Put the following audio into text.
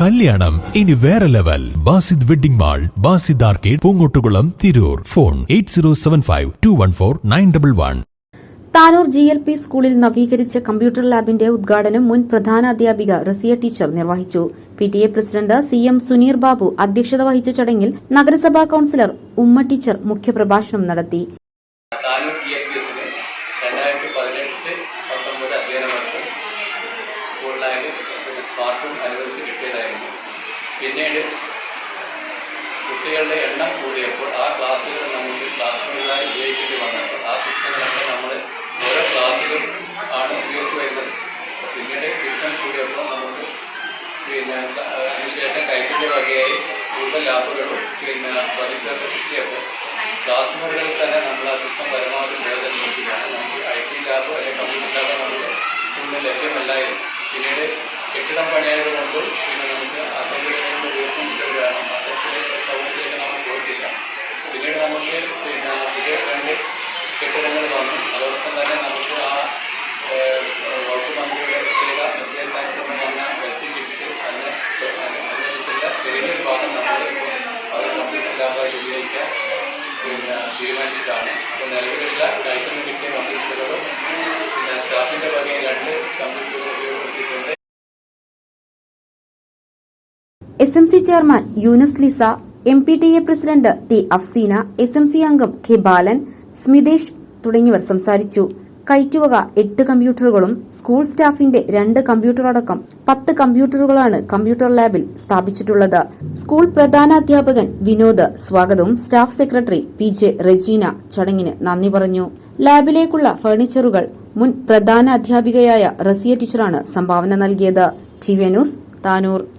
കല്യാണം. ഇനി വേറെ level. Basith wedding mall Basith arcade Poongottukulam Tirur. Phone eight zero seven five two one four nine double one. Tanur G L P സ്കൂളിൽ നവീകരിച്ച computer ലാബിന്റെ ഉദ്ഘാടനം മുൻ പ്രധാന അധ്യാപിക റസിയ ടീച്ചർ നിർവഹിച്ചു. P T A president C M Suneer Babu അധ്യക്ഷത വഹിച്ച ചടങ്ങിൽ നഗരസഭാ കൌൺസിലർ ഉമ്മ ടീച്ചർ മുഖ്യപ്രഭാഷണം നടത്തി. ഫോൺ അനുവദിച്ച് കിട്ടിയതായിരുന്നു. പിന്നീട് കുട്ടികളുടെ എണ്ണം കൂടിയപ്പോൾ ആ ക്ലാസ്സുകൾ നമുക്ക് ക്ലാസ് മുറികളായി ഉപയോഗിക്കേണ്ടി വന്നപ്പോൾ ആ സിസ്റ്റങ്ങളൊക്കെ നമ്മൾ ഓരോ ക്ലാസ്സിലും ആണ് ഉപയോഗിച്ച് വരുന്നത്. പിന്നീട് ട്യൂഷൻ കൂടിയപ്പോൾ നമുക്ക് പിന്നെ അതിനുശേഷം കൈറ്റിന്റെ വകയായി കൂടുതൽ ലാബുകളും പിന്നെ പ്രൊജക്ടൊക്കെ കിട്ടിയപ്പോൾ ക്ലാസ് മുറികളിൽ തന്നെ നമ്മൾ ആ സിസ്റ്റം പരമാവധി പ്രയോജനപ്പെടുത്തുകയാണ് നമുക്ക് ഐ ടി ലാബ് അല്ലെങ്കിൽ കമ്പ്യൂട്ടർ ലാബ് നമുക്ക് സ്കൂളിൽ ലഭ്യമല്ലായിരുന്നു. പിന്നീട് കെട്ടിടം പണിയായത് കൊണ്ടും പിന്നെ നമുക്ക് അസൗകര്യങ്ങളുടെ കിട്ടുകയാണ് അത്തരത്തിലെ സൗകര്യത്തിലേക്ക് നമ്മൾ പോയിട്ടില്ല. പിന്നീട് നമുക്ക് പിന്നെ പുതിയ രണ്ട് കെട്ടിടങ്ങൾ വന്നു. അതോടൊപ്പം തന്നെ നമുക്ക് ആ വകുപ്പ് മന്ത്രിയുടെ പ്രത്യേക നിർദ്ദേശാനുസരണം വന്ന വ്യക്തി കിറ്റ്സ് അതിനെ അനുസരിച്ചുള്ള ചെറിയൊരു ഭാഗം നമ്മൾ അത് കമ്പ്യൂട്ടർ ലാബായിട്ട് ഉപയോഗിക്കാൻ പിന്നെ തീരുമാനിച്ചതാണ്. അപ്പോൾ നിലവിലുള്ള കയറ്റുന്ന കിട്ടിയ കമ്പ്യൂട്ടറുകളും പിന്നെ സ്റ്റാഫിന്റെ വകയിൽ രണ്ട് കമ്പ്യൂട്ടറുകൾ S M C chairman Yunus Lisa M P T A president T Afseena S M C അംഗം കെ ബാലൻ സ്മിതേഷ് തുടങ്ങിയവർ സംസാരിച്ചു. കയറ്റുവക എട്ട് കമ്പ്യൂട്ടറുകളും സ്കൂൾ സ്റ്റാഫിന്റെ രണ്ട് കമ്പ്യൂട്ടറടക്കം പത്ത് കമ്പ്യൂട്ടറുകളാണ് കമ്പ്യൂട്ടർ ലാബിൽ സ്ഥാപിച്ചിട്ടുള്ളത്. സ്കൂൾ പ്രധാന അധ്യാപകൻ വിനോദ് സ്വാഗതവും staff secretary P J Rejeena ചടങ്ങിന് നന്ദി പറഞ്ഞു. ലാബിലേക്കുള്ള ഫർണിച്ചറുകൾ മുൻ പ്രധാന അധ്യാപികയായ റസിയ ടീച്ചറാണ് സംഭാവന നൽകിയത്. T V news Tanur.